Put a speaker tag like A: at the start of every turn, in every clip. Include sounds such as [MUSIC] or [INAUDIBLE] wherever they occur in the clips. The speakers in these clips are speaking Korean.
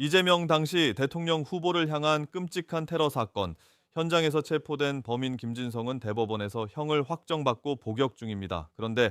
A: 이재명 당시 대통령 후보를 향한 끔찍한 테러 사건. 현장에서 체포된 범인 김진성은 대법원에서 형을 확정받고 복역 중입니다. 그런데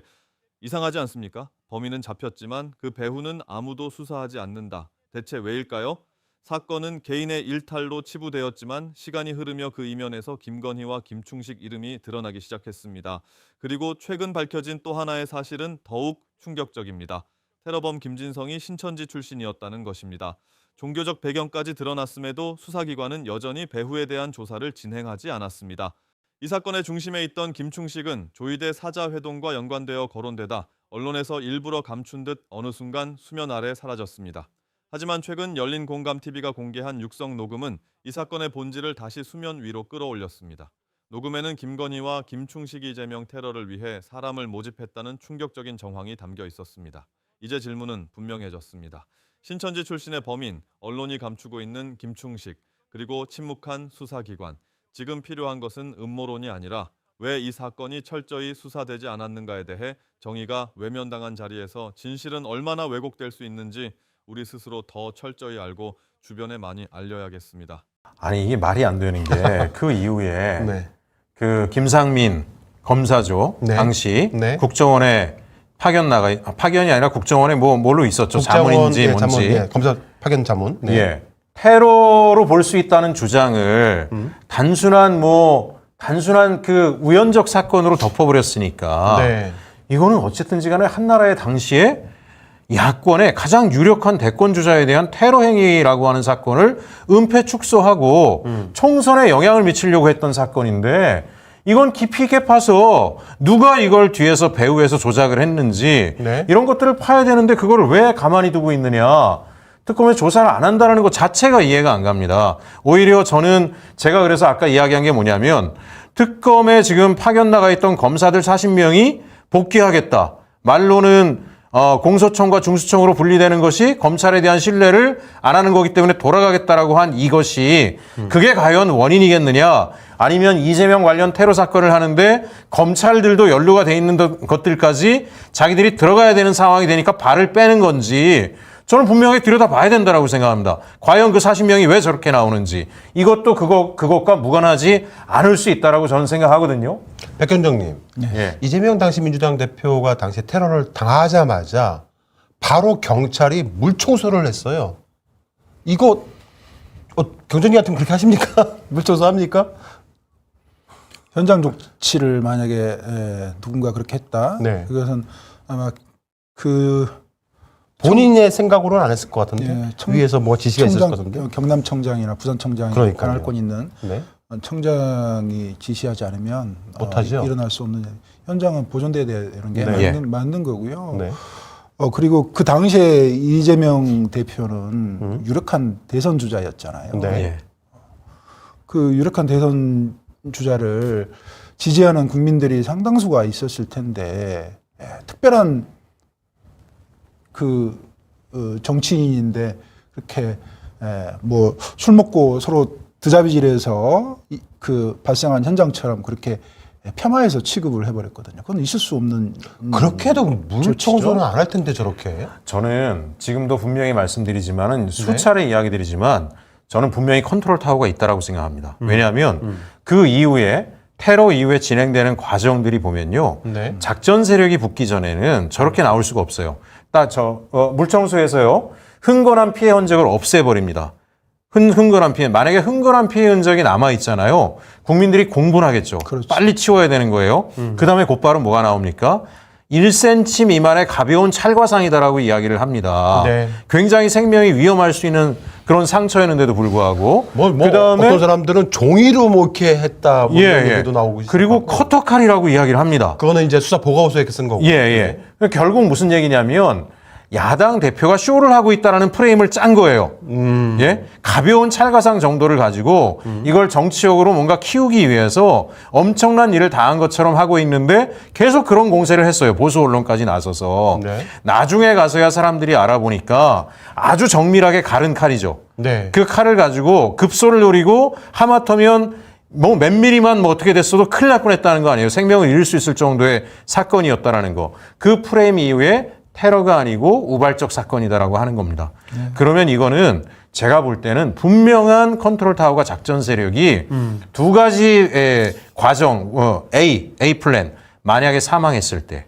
A: 이상하지 않습니까? 범인은 잡혔지만 그 배후는 아무도 수사하지 않는다. 대체 왜일까요? 사건은 개인의 일탈로 치부되었지만 시간이 흐르며 그 이면에서 김건희와 김충식 이름이 드러나기 시작했습니다. 그리고 최근 밝혀진 또 하나의 사실은 더욱 충격적입니다. 테러범 김진성이 신천지 출신이었다는 것입니다. 종교적 배경까지 드러났음에도 수사기관은 여전히 배후에 대한 조사를 진행하지 않았습니다. 이 사건의 중심에 있던 김충식은 조이대 사자회동과 연관되어 거론되다 언론에서 일부러 감춘 듯 어느 순간 수면 아래 사라졌습니다. 하지만 최근 열린 공감 TV가 공개한 육성 녹음은 이 사건의 본질을 다시 수면 위로 끌어올렸습니다. 녹음에는 김건희와 김충식이 제명 테러를 위해 사람을 모집했다는 충격적인 정황이 담겨 있었습니다. 이제 질문은 분명해졌습니다. 신천지 출신의 범인, 언론이 감추고 있는 김충식, 그리고 침묵한 수사기관. 지금 필요한 것은 음모론이 아니라 왜 이 사건이 철저히 수사되지 않았는가에 대해 정의가 외면당한 자리에서 진실은 얼마나 왜곡될 수 있는지 우리 스스로 더 철저히 알고 주변에 많이 알려야겠습니다.
B: 아니 이게 말이 안 되는 게 [LAUGHS] 그 이후에
C: 네.
B: 그 김상민 검사죠
C: 네.
B: 당시
C: 네.
B: 국정원에 파견 나가 아, 파견이 아니라 국정원에 뭐 뭘로 있었죠 자문인지
C: 예,
B: 뭔지
C: 자문, 예, 검사 파견 자문. 네.
B: 예 테러로 볼 수 있다는 주장을
C: 음.
B: 단순한 뭐 단순한 그 우연적 사건으로 덮어버렸으니까
C: 네.
B: 이거는 어쨌든지 간에 한 나라의 당시에 야권의 가장 유력한 대권 주자에 대한 테러 행위라고 하는 사건을 은폐 축소하고
C: 음.
B: 총선에 영향을 미치려고 했던 사건인데 이건 깊이 있게 파서 누가 이걸 뒤에서 배후에서 조작을 했는지
C: 네.
B: 이런 것들을 파야 되는데 그거를 왜 가만히 두고 있느냐. 특검에 조사를 안 한다는 것 자체가 이해가 안 갑니다. 오히려 저는 제가 그래서 아까 이야기한 게 뭐냐면 특검에 지금 파견 나가 있던 검사들 40명이 복귀하겠다. 말로는 어, 공소청과 중수청으로 분리되는 것이 검찰에 대한 신뢰를 안 하는 거기 때문에 돌아가겠다라고 한 이것이 그게 과연 원인이겠느냐? 아니면 이재명 관련 테러 사건을 하는데 검찰들도 연루가 돼 있는 것들까지 자기들이 들어가야 되는 상황이 되니까 발을 빼는 건지 저는 분명히 들여다봐야 된다라고 생각합니다. 과연 그 40명이 왜 저렇게 나오는지 이것도 그거 그것과 무관하지 않을 수 있다라고 저는 생각하거든요.
C: 백현정님,
B: 예.
C: 이재명 당시 민주당 대표가 당시에 테러를 당하자마자 바로 경찰이 물청소를 했어요. 이거 어, 경정님 같으면 그렇게 하십니까? [LAUGHS] 물청소 합니까?
D: 현장 조치를 만약에 에, 누군가 그렇게 했다.
C: 네.
D: 그것은 아마 그
C: 본인의 생각으로는 안 했을 것 같은데
D: 예, 청-
C: 위에서 뭐 지시가 있을 것
D: 청장,
C: 같은데.
D: 어, 경남청장이나 부산청장이
C: 그러니까요.
D: 관할권 있는
C: 네.
D: 청장이 지시하지 않으면
C: 못하죠.
D: 어, 일어날 수 없는 일. 현장은 보존돼야 되는 게
C: 네.
D: 맞는, 맞는 거고요.
C: 네.
D: 어 그리고 그 당시에 이재명 대표는
C: 음.
D: 유력한 대선 주자였잖아요.
C: 네.
B: 예.
D: 그 유력한 대선 주자를 지지하는 국민들이 상당수가 있었을 텐데 예, 특별한 그 어, 정치인인데 그렇게 뭐술 먹고 서로 드자비질해서 이- 그 발생한 현장처럼 그렇게 폄하해서 취급을 해버렸거든요. 그건 있을 수 없는 음,
C: 그렇게 해도 물 청소는
D: 조치죠.
C: 안할 텐데 저렇게.
B: 저는 지금도 분명히 말씀드리지만은 수차례 이야기드리지만 저는 분명히 컨트롤 타워가 있다라고 생각합니다. 왜냐하면 그 이후에 테러 이후에 진행되는 과정들이 보면요.
C: 네.
B: 작전 세력이 붙기 전에는 저렇게 나올 수가 없어요. 딱저 어, 물청소에서요. 흥건한 피해 흔적을 없애버립니다. 흔, 흥건한 피해. 만약에 흥건한 피해 흔적이 남아 있잖아요. 국민들이 공분하겠죠.
D: 그렇죠.
B: 빨리 치워야 되는 거예요. 그 다음에 곧바로 뭐가 나옵니까? 1cm 미만의 가벼운 찰과상이다라고 이야기를 합니다.
C: 네.
B: 굉장히 생명이 위험할 수 있는 그런 상처였는데도 불구하고
C: 뭐, 뭐
B: 그다음에
C: 어떤 사람들은 종이로 뭐 이렇게 했다 뭐 이런 얘기도 나오고 있어요.
B: 그리고 커터칼이라고 이야기를 합니다.
C: 그거는 이제 수사 보고서에 쓴 거고.
B: 예, 예. 결국 무슨 얘기냐면 야당 대표가 쇼를 하고 있다라는 프레임을 짠 거예요.
C: 음.
B: 예? 가벼운 찰가상 정도를 가지고 이걸 정치적으로 뭔가 키우기 위해서 엄청난 일을 다한 것처럼 하고 있는데 계속 그런 공세를 했어요. 보수 언론까지 나서서.
C: 네.
B: 나중에 가서야 사람들이 알아보니까 아주 정밀하게 가른 칼이죠.
C: 네.
B: 그 칼을 가지고 급소를 노리고 하마터면 뭐 몇 미리만 뭐 어떻게 됐어도 큰일 날 뻔했다는 거 아니에요. 생명을 잃을 수 있을 정도의 사건이었다라는 거. 그 프레임 이후에 테러가 아니고 우발적 사건이다라고 하는 겁니다. 그러면 이거는 제가 볼 때는 분명한 컨트롤 타워가 작전 세력이 두 가지의 과정 어, A A 플랜 만약에 사망했을 때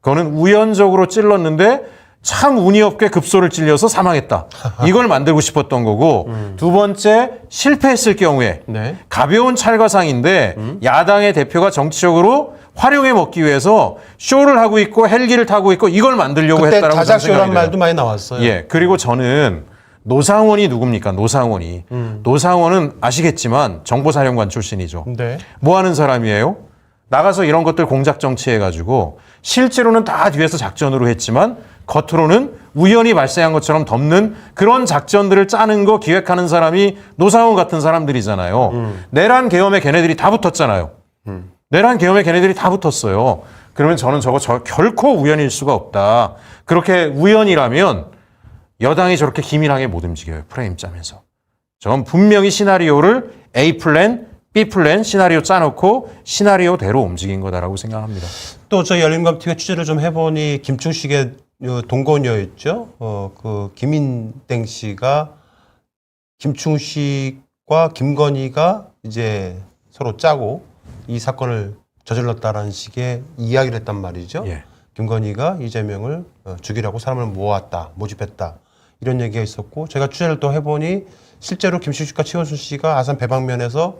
B: 그거는 우연적으로 찔렀는데 참 운이 없게 급소를 찔려서 사망했다. [LAUGHS] 이걸 만들고 싶었던 거고 두 번째 실패했을 경우에
C: 네.
B: 가벼운 찰과상인데 야당의 대표가 정치적으로 활용해 먹기 위해서 쇼를 하고 있고 헬기를 타고 있고 이걸 만들려고
C: 그때
B: 했다라고 저는
C: 자작쇼란. 말도 많이 나왔어요.
B: 예. 그리고 저는 노상원이 누굽니까? 노상원이. 노상원은 아시겠지만 정보사령관 출신이죠.
C: 네.
B: 뭐 하는 사람이에요? 나가서 이런 것들 공작 정치해가지고 실제로는 다 뒤에서 작전으로 했지만 겉으로는 우연히 발생한 것처럼 덮는 그런 작전들을 짜는 거 기획하는 사람이 노상원 같은 사람들이잖아요. 내란 계엄에 걔네들이 다 붙었잖아요. 내란 계엄에 걔네들이 다 붙었어요. 그러면 저는 저거 저 결코 우연일 수가 없다. 그렇게 우연이라면 여당이 저렇게 기민하게 못 움직여요. 프레임 짜면서. 저건 분명히 시나리오를 A 플랜, B 플랜 시나리오 짜놓고 시나리오대로 움직인 거다라고 생각합니다.
C: 또 저희 열린감 TV가 취재를 좀 해보니 김충식의 어, 동거녀였죠. 어, 그 김인땡 씨가 김충식과 김건희가 이제 서로 짜고 이 사건을 저질렀다라는 식의 이야기를 했단 말이죠.
B: 예.
C: 김건희가 이재명을 어, 죽이라고 사람을 모았다, 모집했다 이런 얘기가 있었고 제가 취재를 또 해보니 실제로 김충식과 최원순 씨가 아산 배방면에서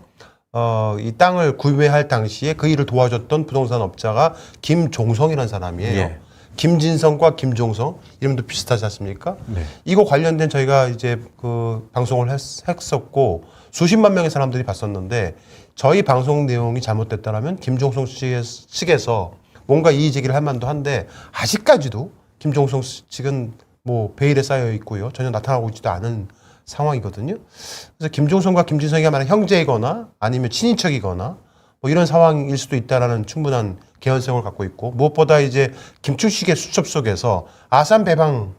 C: 어, 이 땅을 구매할 당시에 그 일을 도와줬던 부동산 업자가 김종성이라는 사람이에요.
B: 예.
C: 김진성과 김종성 이름도 비슷하지 않습니까?
B: 네.
C: 이거 관련된 저희가 이제 그 방송을 했, 했었고 수십만 명의 사람들이 봤었는데 저희 방송 내용이 잘못됐다라면 김종성 측에서 뭔가 이의 제기를 할 만도 한데 아직까지도 김종성 측은 뭐 베일에 쌓여 있고요 전혀 나타나고 있지도 않은 상황이거든요. 그래서 김종성과 김진성이 만약 형제이거나 아니면 친인척이거나 뭐 이런 상황일 수도 있다라는 충분한 개연성을 갖고 있고 무엇보다 이제 김충식의 수첩 속에서 아산 배방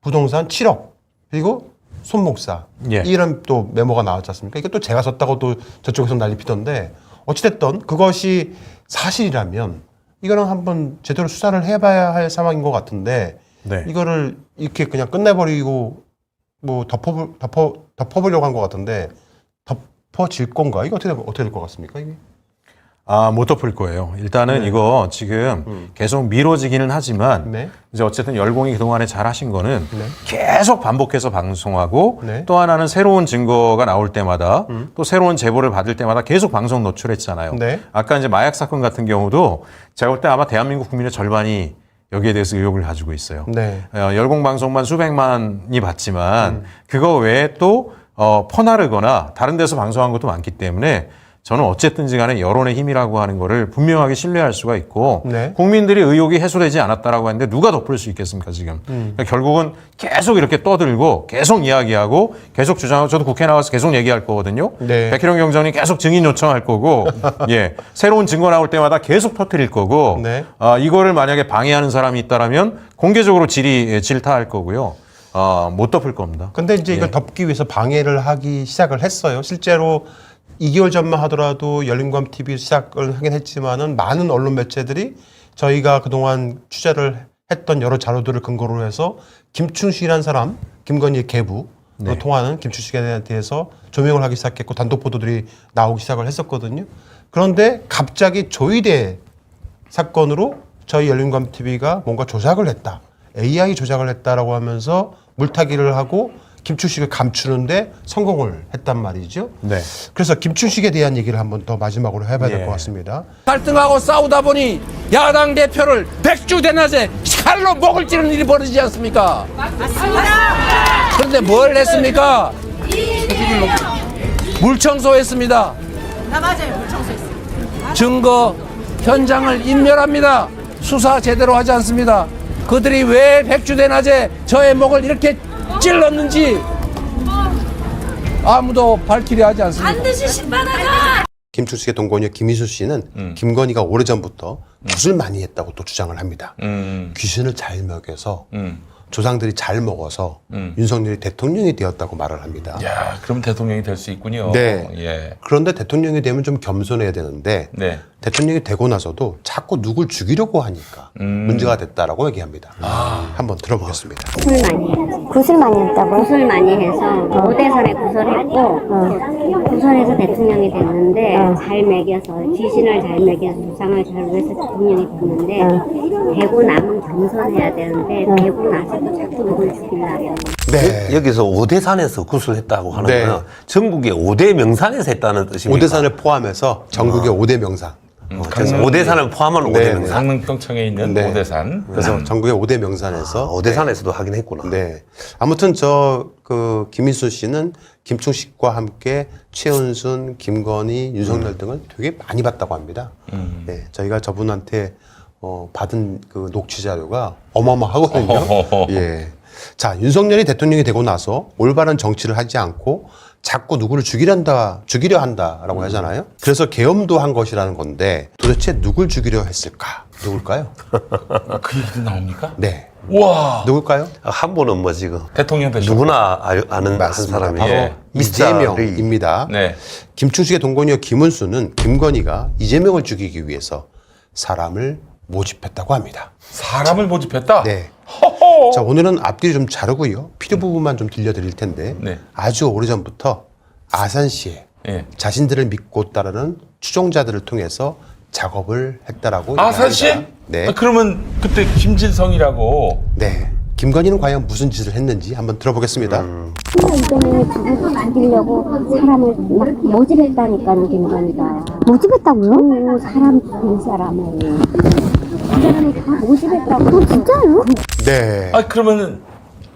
C: 부동산 7억 그리고 손목사
B: 예.
C: 이런 또 메모가 나왔지 않습니까? 이거 또 제가 썼다고 또 저쪽에서 난리 피던데 어찌됐든 그것이 사실이라면 이거는 한번 제대로 수사를 해봐야 할 상황인 것 같은데
B: 네.
C: 이거를 이렇게 그냥 끝내버리고 뭐 덮어 덮어 덮어보려고 한 것 같은데 덮어질 건가? 이거 어떻게 될- 어떻게 될 것 같습니까? 이게?
B: 아, 못 덮을 거예요. 일단은 이거 지금 계속 미뤄지기는 하지만
C: 네.
B: 이제 어쨌든 열공이 그동안에 잘 하신 거는
C: 네.
B: 계속 반복해서 방송하고
C: 네.
B: 또 하나는 새로운 증거가 나올 때마다 또 새로운 제보를 받을 때마다 계속 방송 노출했잖아요.
C: 네.
B: 아까 이제 마약 사건 같은 경우도 제가 볼 때 아마 대한민국 국민의 절반이 여기에 대해서 의혹을 가지고 있어요.
C: 네.
B: 어, 열공 방송만 수백만이 봤지만 그거 외에 또 어, 퍼나르거나 다른 데서 방송한 것도 많기 때문에 저는 어쨌든지 간에 여론의 힘이라고 하는 거를 분명하게 신뢰할 수가 있고
C: 네.
B: 국민들이 의혹이 해소되지 않았다라고 하는데 누가 덮을 수 있겠습니까 지금 그러니까 결국은 계속 이렇게 떠들고 계속 이야기하고 계속 주장하고 저도 국회 나와서 계속 얘기할 거거든요
C: 네.
B: 백희룡 경정이 계속 증인 요청할 거고 [LAUGHS] 예 새로운 증거 나올 때마다 계속 터뜨릴 거고
C: 네.
B: 아, 이거를 만약에 방해하는 사람이 있다라면 공개적으로 질의 예, 질타할 거고요. 아, 못 덮을 겁니다.
C: 근데 이제 이걸 덮기 위해서 방해를 하기 시작을 했어요. 실제로 2개월 전만 하더라도 열린감 TV 시작을 하긴 했지만은 많은 언론 매체들이 저희가 그동안 취재를 했던 여러 자료들을 근거로 해서 김충식이라는 사람, 김건희의 계부로 통하는 김충식에 대해서 조명을 하기 시작했고 단독 보도들이 나오기 시작을 했었거든요. 그런데 갑자기 조이대 사건으로 저희 열린감 TV가 뭔가 조작을 했다. AI 조작을 했다라고 하면서 물타기를 하고 김충식을 감추는데 성공을 했단 말이죠.
B: 네.
C: 그래서 김충식에 대한 얘기를 한번 더 마지막으로 해봐야 될
B: 예.
C: 것 같습니다.
E: 갈등하고 싸우다 보니 야당 대표를 백주 대낮에 칼로 목을 찌르는 일이 벌어지지 않습니까? 맞습니다. 그런데 뭘 했습니까? 물 청소했습니다.
F: 나 맞아요. 물 청소했어요.
E: 증거 현장을 인멸합니다. 수사 제대로 하지 않습니다. 그들이 왜 백주 대낮에 저의 목을 이렇게 찔렀는지 아무도 밝히려 하지 않습니다.
F: 반드시 심판하자.
C: 김충식의 동거녀 김희수 씨는 김건희가 오래전부터 굿을 많이 했다고 또 주장을 합니다.
A: 음,
C: 귀신을 잘 먹여서
A: 음.
C: 조상들이 잘 먹어서
A: 음.
C: 윤석열이 대통령이 되었다고 말을 합니다.
A: 야, 그럼 대통령이 될 수 있군요.
C: 네.
A: 예.
C: 그런데 대통령이 되면 좀 겸손해야 되는데
A: 네.
C: 대통령이 되고 나서도 자꾸 누굴 죽이려고 하니까 문제가 됐다라고 얘기합니다. 한번 들어보겠습니다.
G: 구슬 많이 했지.
H: 구슬 많이 했다고요?
G: 구슬 많이 해서 오대선에 구설했고 구설해서 대통령이 됐는데 잘 먹여서 귀신을 잘 먹여서 부상을 잘 위해서 대통령이 됐는데 되고 나면 겸손해야 되는데 되고 나서도 자꾸 누굴 죽이려고
C: 네.
I: 여기서 오대산에서 구슬했다고 하는
C: 네.
I: 거는 전국의 오대 명산에서 했다는 뜻입니까?
C: 오대산을 포함해서 전국의 오대 명산.
I: 어, 그래서 오대산을 포함한
C: 네,
I: 오대
C: 네.
I: 명산.
J: 강릉 평창에 있는
C: 네.
J: 오대산.
C: 그래서 전국의 오대 명산에서
I: 아, 오대산에서도 하긴 했구나.
C: 네. 아무튼 저 그 김인수 씨는 김충식과 함께 최은순, 김건희, 윤석열 등을 되게 많이 봤다고 합니다. 네. 저희가 저분한테 어, 받은 그 녹취 자료가 어마어마하거든요.
J: 어허허허.
C: 예. 자, 윤석열이 대통령이 되고 나서 올바른 정치를 하지 않고 자꾸 누구를 죽이란다, 죽이려 한다라고 하잖아요. 그래서 계엄도 한 것이라는 건데 도대체 누굴 죽이려 했을까? 누굴까요? [LAUGHS]
J: 그 얘기도 나옵니까?
C: 네.
J: 와
C: 누굴까요?
I: 한 분은 뭐 지금
J: 대통령 되셨
I: 누구나 아- 아는
C: 맞습니다.
I: 한 사람이
C: 바로
J: 예.
C: 이재명입니다.
J: 네.
C: 김충식의 동거녀 김은수는 김건희가 이재명을 죽이기 위해서 사람을 모집했다고 합니다.
J: 사람을 모집했다.
C: 네.
J: 허허.
C: 자 오늘은 앞뒤를 좀 자르고요. 필요 부분만 좀 들려드릴 텐데
J: 네.
C: 아주 오래전부터 아산시에
J: 예.
C: 자신들을 믿고 따르는 추종자들을 통해서 작업을 했다라고
J: 아산 씨?
C: 얘기합니다. 네.
J: 아, 그러면 그때 김진성이라고
C: 네. 김건희는 과연 무슨 짓을 했는지 한번 들어보겠습니다.
H: 이재명이 죽이고 죽이려고 사람을 막 모집했다니까요, 김건희가. 모집했다고요? 오, 사람 죽인 사람을. 그 사람이 다 모집했다고. 어, 진짜요?
C: 네.
J: 아 그러면은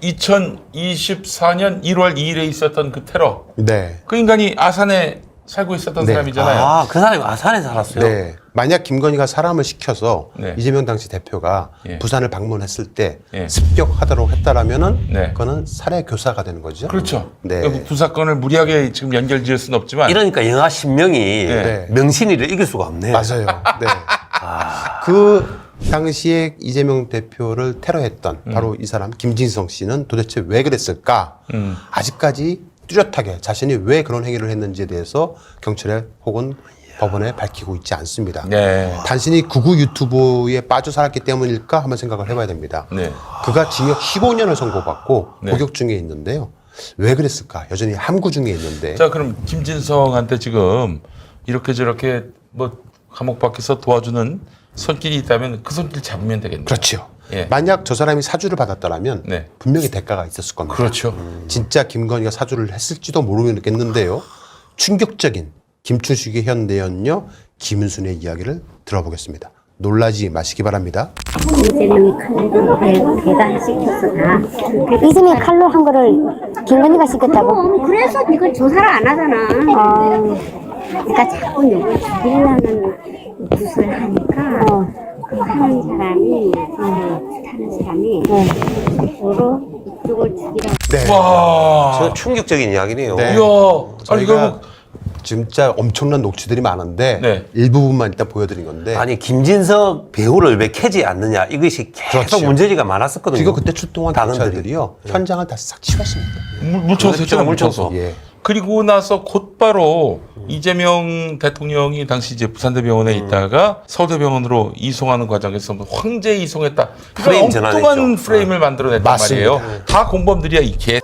J: 2024년 1월 2일에 있었던 그 테러
C: 네.
J: 그 인간이 아산에 살고 있었던
C: 네.
J: 사람이잖아요.
I: 아, 그 사람이 아산에 살았어요.
C: 네. 만약 김건희가 사람을 시켜서
J: 네.
C: 이재명 당시 대표가
J: 예.
C: 부산을 방문했을 때
J: 예.
C: 습격하도록 했다라면은
J: 네.
C: 그거는 살해 교사가 되는 거죠.
J: 그렇죠.
C: 네.
J: 그두 사건을 무리하게 지금 연결지을 수는 없지만
I: 이러니까 영하 신명이
C: 네.
I: 명신이를 이길 수가 없네.
C: 맞아요. 네. [LAUGHS] 그 당시에 이재명 대표를 테러했던
J: 음.
C: 바로 이 사람 김진성 씨는 도대체 왜 그랬을까?
J: 음.
C: 아직까지 뚜렷하게 자신이 왜 그런 행위를 했는지에 대해서 경찰에 혹은 법원에 밝히고 있지 않습니다.
J: 네.
C: 단순히 구구 유튜브에 빠져 살았기 때문일까 한번 생각을 해봐야 됩니다.
J: 네.
C: 그가 징역 15년을 선고받고
J: 네.
C: 복역 중에 있는데요. 왜 그랬을까? 여전히 함구 중에 있는데.
J: 자 그럼 김진성한테 지금 이렇게 저렇게 뭐 감옥 밖에서 도와주는 손길이 있다면 그 손길 잡으면 되겠네요.
C: 그렇죠.
J: 예.
C: 만약 저 사람이 사주를 받았다면
J: 네.
C: 분명히 대가가 있었을 겁니다.
J: 그렇죠.
C: 진짜 김건희가 사주를 했을지도 모르겠는데요. 충격적인 김춘식의 현대연녀 김은순의 이야기를 들어보겠습니다. 놀라지 마시기 바랍니다.
G: 이재명이 칼로 배, 다
H: 이재명이 칼로 한 거를 김건희가 시켰다고?
G: 그래서 이걸 조사를 안 하잖아 그러니까 자꾸 누굴 죽이려는 짓을 하니까 그 하는 사람이 그 타는 사람이 서로 이쪽을 죽이라고
C: 네.
J: 와.
I: 저 충격적인 이야기네요.
C: 네.
J: 이야. 아니
C: 저희가
J: 그럼
C: 진짜 엄청난 녹취들이 많은데
J: 네.
C: 일부분만 일단 보여드린 건데
I: 아니 김진석 배우를 왜 캐지 않느냐 이것이 계속
C: 그렇죠.
I: 문제지가 많았었거든요.
C: 지금 그때 출동한
I: 당원들이.
C: 경찰들이요 현장을 다 싹 치웠습니다.
J: 물- 했잖아
I: 물청소.
J: 물청소.
C: 예.
J: 그리고 나서 곧바로 이재명 대통령이 당시 이제 부산대병원에 있다가 서울대병원으로 이송하는 과정에서 뭐 황제 이송했다.
I: 프레임
J: 그런 엉뚱한
I: 전환했죠.
J: 프레임을 만들어냈단
C: 맞습니다.
J: 말이에요. 다 공범들이야 이게.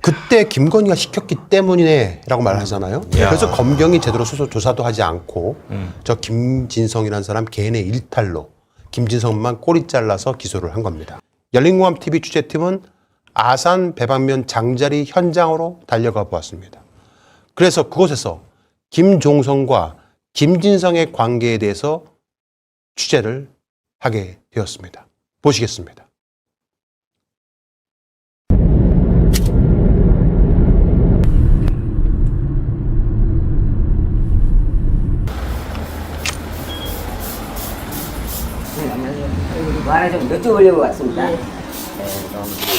C: 그때 김건희가 시켰기 때문이네라고 말하잖아요. 그래서 검경이 제대로 수소 조사도 하지 않고 저 김진성이라는 사람 개인의 일탈로 김진성만 꼬리 잘라서 기소를 한 겁니다. 열린공감 TV 취재팀은 아산 배방면 장자리 현장으로 달려가 보았습니다. 그래서 그곳에서 김종성과 김진성의 관계에 대해서 취재를 하게 되었습니다. 보시겠습니다.
K: 뭐 하나 좀 여쭤보려고 왔습니다.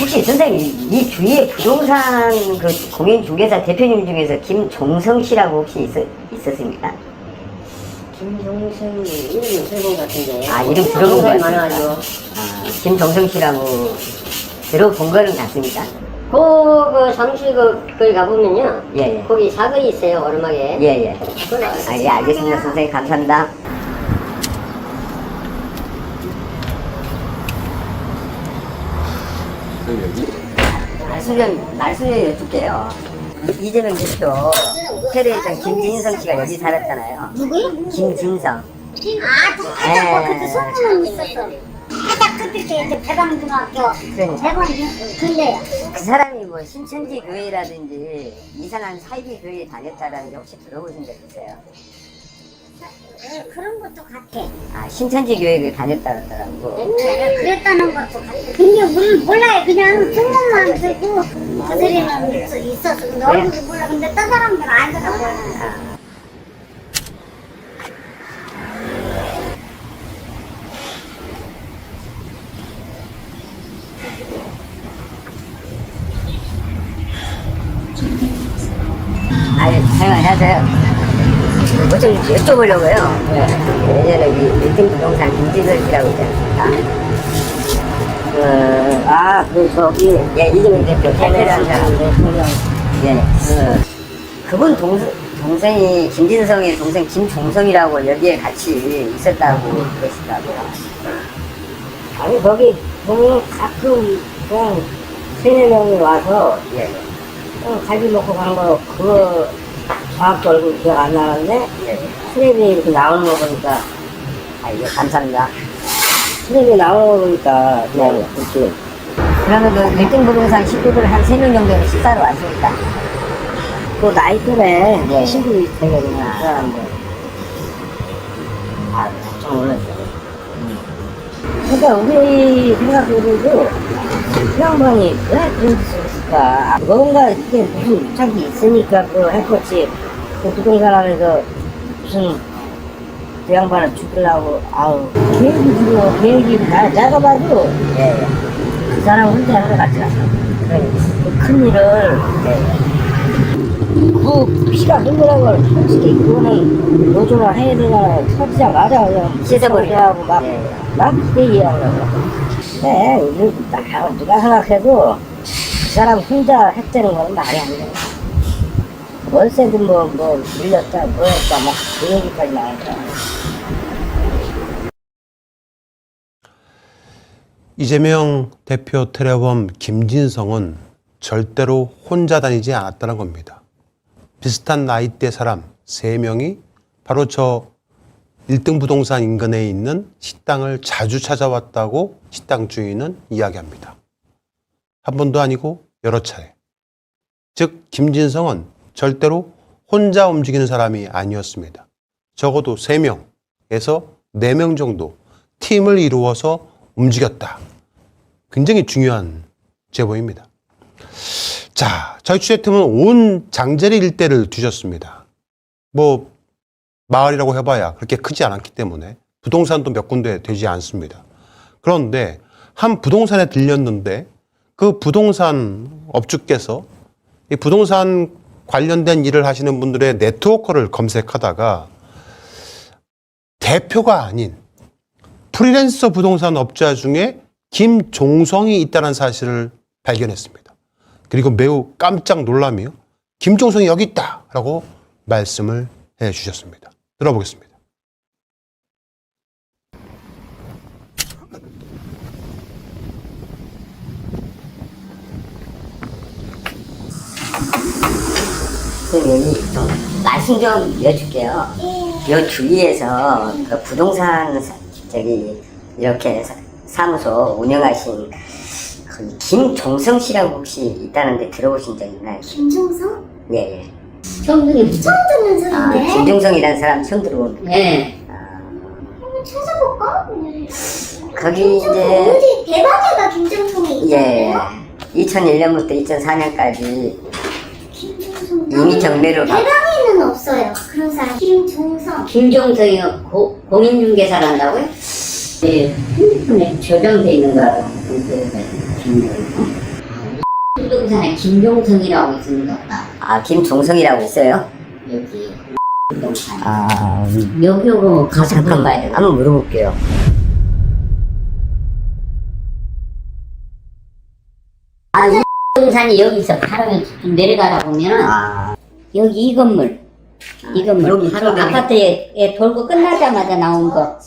K: 혹시 선생님 이 주위에 부동산 그 공인중개사 대표님 중에서 김종성 씨라고 혹시 있, 있었습니까?
G: 김종성 이름이 들어본 것 같은데
K: 아 이름 들어본 거
G: 많이
K: 같습니다.
G: 하죠
K: 아, 김종성 씨라고 들어본 거는 같습니까?
G: 그 상시 그걸 가보면요
K: 예, 예.
G: 거기 사거리 있어요 오르막에
K: 예예. 아, 예 알겠습니다 선생님 감사합니다. 말씀 좀 여쭐게요. 이재명 대표, 테레비전 김진성 씨가 여기 살았잖아요.
H: 누구요?
K: 김진성.
H: 아,
K: 네.
H: 그때 소문은 있었어. 살짝 그때 이제 대방중학교
K: 그러니까.
H: 대방 근데
K: 그 사람이 뭐 신천지 교회라든지 이상한 사이비 교회에 다녔다라는 게 혹시 들어보신 적 있어요?
H: 예, 그런 것도 같아.
K: 아, 신천지 교회에 다녔다 그러더라고.
H: 예, 그랬다는 것도 같아. 근데 우리는 몰라요. 그냥 소문만 듣고 그 소리는 있- 있었어. 근데 얼굴도 몰라. 근데 딴 사람들은 알더라고.
K: 아니, 사용하세요. 뭐 좀 여쭤보려고요. 예전에 이 1등 부동산 김진설 씨라고 있지 않습니까? 그, 아, 그, 저기, 예, 이재명 대표 대표라는 사람. 예, 그, 그분 동생, 동생이, 김진성의 동생 김종성이라고 여기에 같이 있었다고 그러시더라고요. 아니, 거기 보면 가끔 그냥 세네 명이 와서, 예, 어, 갈비 먹고 가는 거, 그거 정확히 얼굴 기억 안 나는데, 텔레비에 이렇게 나오는 거 보니까, 아, 이게 감사합니다. 텔레비에 나오는 거 보니까, 그냥 이렇게. 그러면 그 1등 부동산 식구들 한 3명 정도는 식사로 왔습니다. 그 나이 또래 네. 친구들이 되거든요, 그 사람들. 아, 좀 놀랐어요. 그러니까 우리 생각으로도 그 양반이 왜 그런 짓을 했을까? 뭔가 이게 무슨 무착이 있으니까 그 했겠지. 그 부동산 안에서 무슨 그 양반을 죽이려고 아우 계획이 지고 계획이 나 내가 봐도 예, 예. 그 사람 혼자 하는 것 같지 않아. 그큰 일을 예. 그 피가 흘러간 걸 솔직히 그거는 노조나 해야 되잖아요. 터지자마자 그냥 씻어버리라고 막, 막 그때 이해하려고. 근데 우리 나- 누가 생각해도 그 사람 혼자 했다는 건 말이 안 돼. 월세도 뭐, 뭐, 밀렸다, 뭐 했다, 막, 그 얘기까지 나오니까.
C: 이재명 대표 테러범 김진성은 절대로 혼자 다니지 않았다는 겁니다. 비슷한 나이대 사람 3명이 바로 저 1등 부동산 인근에 있는 식당을 자주 찾아왔다고 식당 주인은 이야기합니다. 한 번도 아니고 여러 차례. 즉, 김진성은 절대로 혼자 움직이는 사람이 아니었습니다. 적어도 3명에서 4명 정도 팀을 이루어서 움직였다. 굉장히 중요한 제보입니다. 자, 저희 취재팀은 온 장제리 일대를 뒤졌습니다. 뭐, 마을이라고 해봐야 그렇게 크지 않았기 때문에 부동산도 몇 군데 되지 않습니다. 그런데 한 부동산에 들렸는데 그 부동산 업주께서 이 부동산 관련된 일을 하시는 분들의 네트워크를 검색하다가 대표가 아닌 프리랜서 부동산 업자 중에 김종성이 있다는 사실을 발견했습니다. 그리고 매우 깜짝 놀라며 김종성이 여기 있다라고 말씀을 해 주셨습니다. 들어보겠습니다.
K: 좀 말씀 좀 여쭐게요. 요 주위에서 그 부동산 사- 저기 이렇게 사- 사무소 운영하신 그 김종성 씨라고 혹시 있다는데 들어보신 적 있나요?
H: 김종성?
K: 예, 예.
H: 처음 처음 듣는
K: 아,
H: 소리인데.
K: 김종성이라는 사람 처음 들어봅니다.
H: 네.
K: 아,
H: 찾아볼까?
K: 거기 이제
H: 어디 대박에가 김종성이
K: 예,
H: 있어요?
K: 2001년부터 2004년까지
H: 김종성.
K: 이미 경매를 받
H: 대박에는 없어요. 그런 사람. 김종성.
G: 김종성이요 고- 공인중개사를 한다고요? 네, 핸드폰에 저장돼 있는 거라고 김종성 부동산에 김종성이라고 있습니다
K: 아, 김종성이라고 있어요?
G: 여기 부동산
K: 아,
G: 여기로 가서 물어봐야 돼요
K: 한번 물어볼게요.
G: 부동산이 여기서 파랑을 내려가다 보면은
K: 아.
G: 여기 이 건물 이 건물 바로 아파트에 예, 돌고 끝나자마자 나온 거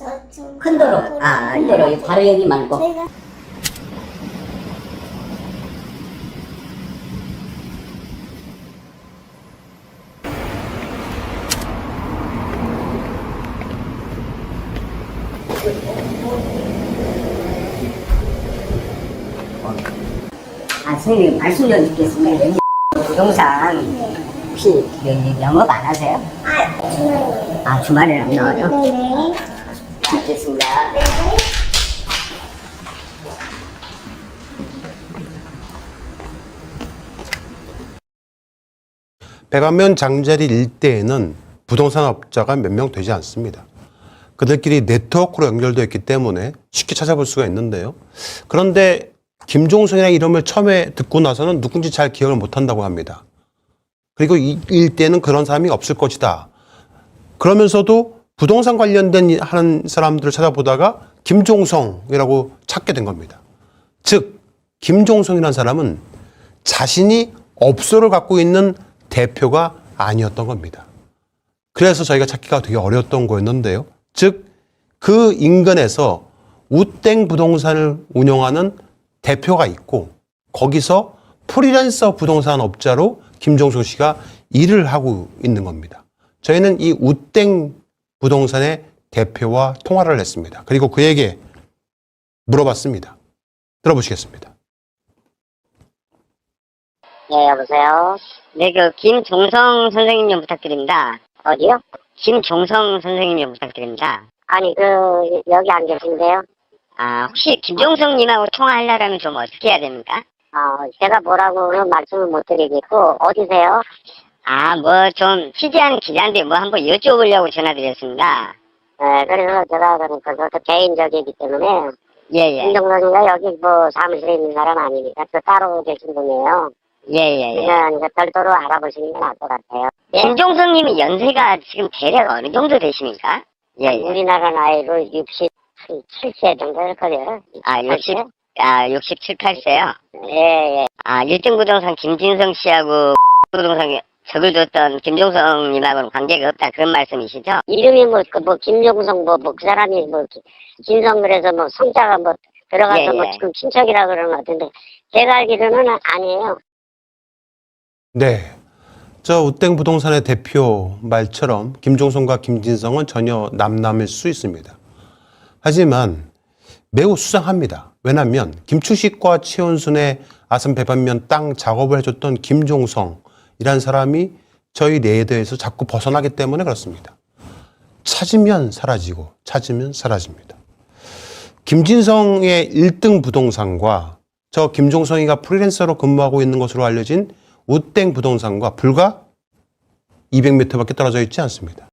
G: 큰 도로
K: 아,
G: 큰 도로 예. 바로 여기 말고
H: 내가
K: 선생님 말씀 좀 듣겠습니다. 이 부동산 혹시 여- 영업 안 하세요? 아 주말에 안 나와요?
H: 네네.
K: 알겠습니다.
C: 백안면 장자리 일대에는 부동산 업자가 몇 명 되지 않습니다. 그들끼리 네트워크로 연결되어 있기 때문에 쉽게 찾아볼 수가 있는데요. 그런데 김종성이라는 이름을 처음에 듣고 나서는 누군지 잘 기억을 못한다고 합니다. 그리고 이 일대에는 그런 사람이 없을 것이다. 그러면서도 부동산 관련된 일 하는 사람들을 찾아보다가 김종성이라고 찾게 된 겁니다. 즉 김종성이라는 사람은 자신이 업소를 갖고 있는 대표가 아니었던 겁니다. 그래서 저희가 찾기가 되게 어려웠던 거였는데요. 즉, 그 인근에서 우땡 부동산을 운영하는 대표가 있고, 거기서 프리랜서 부동산 업자로 김종성 씨가 일을 하고 있는 겁니다. 저희는 이 우땡 부동산의 대표와 통화를 했습니다. 그리고 그에게 물어봤습니다. 들어보시겠습니다.
K: 네 여보세요. 네 그 김종성 선생님 좀 부탁드립니다. 어디요? 김종성 선생님 좀 부탁드립니다. 아니 그 여기 안 계신데요? 아 혹시 김종성님하고 통화하려면 좀 어떻게 해야 됩니까? 아 제가 뭐라고는 말씀을 못 드리겠고 어디세요? 아 뭐 좀 취재하는 기자인데 뭐 한번 여쭤보려고 전화드렸습니다. 네 그래서 제가 그러니까 그것도 개인적이기 때문에 예 예. 김종성이가 여기 뭐 사무실에 있는 사람 아니니까 또 따로 계신 분이에요. 예 예 예. 그러니까 별도로 알아보시는 게 나을 것 같아요. 김종성님이 연세가 지금 대략 어느 정도 되십니까? 예, 우리나라 나이로 67세 정도 될 거예요. 아, 60, 아, 67, 8세요? 예, 예. 아, 1등 부동산 김진성 씨하고 [LAUGHS] 부동산 적을 줬던 김종성님하고는 관계가 없다 그런 말씀이시죠? 이름이 뭐, 그 뭐, 김종성 뭐, 뭐, 그 사람이 뭐, 기- 진성 그래서 뭐, 성자가 뭐, 들어가서 뭐, 지금 친척이라 그러는 것 같은데, 제가 알기로는 아니에요.
C: 네. 저 우땡 부동산의 대표 말처럼 김종성과 김진성은 전혀 남남일 수 있습니다. 하지만 매우 수상합니다. 왜냐하면 김추식과 최원순의 아산 배반면 땅 작업을 해줬던 김종성이란 사람이 저희 레이더에서 자꾸 벗어나기 때문에 그렇습니다. 찾으면 사라지고 찾으면 사라집니다. 김진성의 1등 부동산과 저 김종성이가 프리랜서로 근무하고 있는 것으로 알려진 우땡 부동산과 불과 200m밖에 떨어져 있지 않습니다.